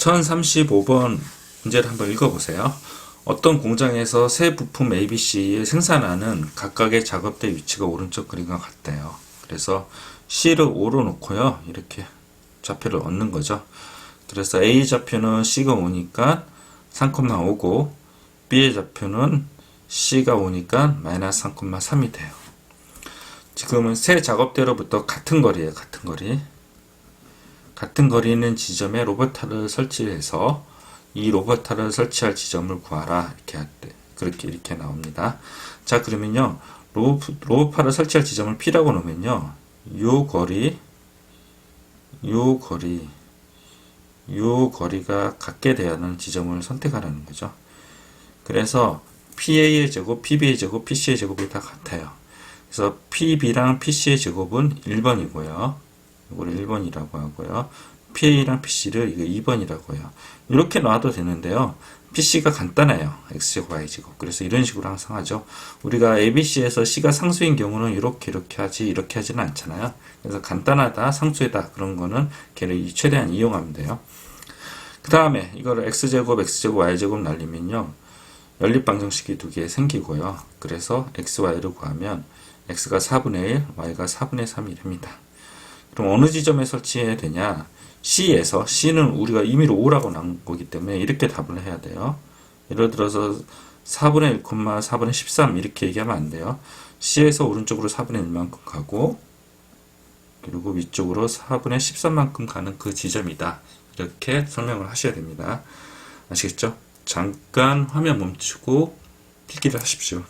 1035번 문제를 한번 읽어보세요. 어떤 공장에서 새 부품 ABC의 생산하는 각각의 작업대 위치가 오른쪽 그림과 같대요. 그래서 C를 5로 놓고요. 이렇게 좌표를 얻는 거죠. 그래서 A 좌표는 C가 오니까 3,5고 B의 좌표는 C가 오니까 마이너스 3,3이 돼요. 지금은 새 작업대로부터 같은 거리예요. 같은 거리. 같은 거리 있는 지점에 로버타를 설치해서 이 로버타를 설치할 지점을 구하라 이렇게 할 때 그렇게 이렇게 나옵니다. 자 그러면요 로, 로버파를 설치할 지점을 P라고 놓으면요 요 거리 요 거리 요 거리가 같게 돼야 하는 지점을 선택하라는 거죠. 그래서 PA의 제곱, PB의 제곱, PC의 제곱이 다 같아요. 그래서 PB랑 PC의 제곱은 1번이고요. 이거를 1번이라고 하고요. PA랑 PC를 이거 2번이라고 해요. 이렇게 놔도 되는데요. PC가 간단해요. X제곱, Y제곱. 그래서 이런 식으로 항상 하죠. 우리가 ABC에서 C가 상수인 경우는 이렇게 이렇게 하지 이렇게 하지는 않잖아요. 그래서 간단하다, 상수이다 그런 거는 걔를 최대한 이용하면 돼요. 그 다음에 이거를 X제곱, X제곱, Y제곱 날리면요. 연립방정식이 두 개 생기고요. 그래서 X, Y를 구하면 X가 4분의 1, Y가 4분의 3이 됩니다. 그럼 어느 지점에 설치해야 되냐? C에서 C는 우리가 임의로 5라고 나온 거기 때문에 이렇게 답을 해야 돼요. 예를 들어서 4분의 1, 4분의 13 이렇게 얘기하면 안 돼요. C에서 오른쪽으로 4분의 1만큼 가고 그리고 위쪽으로 4분의 13만큼 가는 그 지점이다. 이렇게 설명을 하셔야 됩니다. 아시겠죠? 잠깐 화면 멈추고 필기를 하십시오.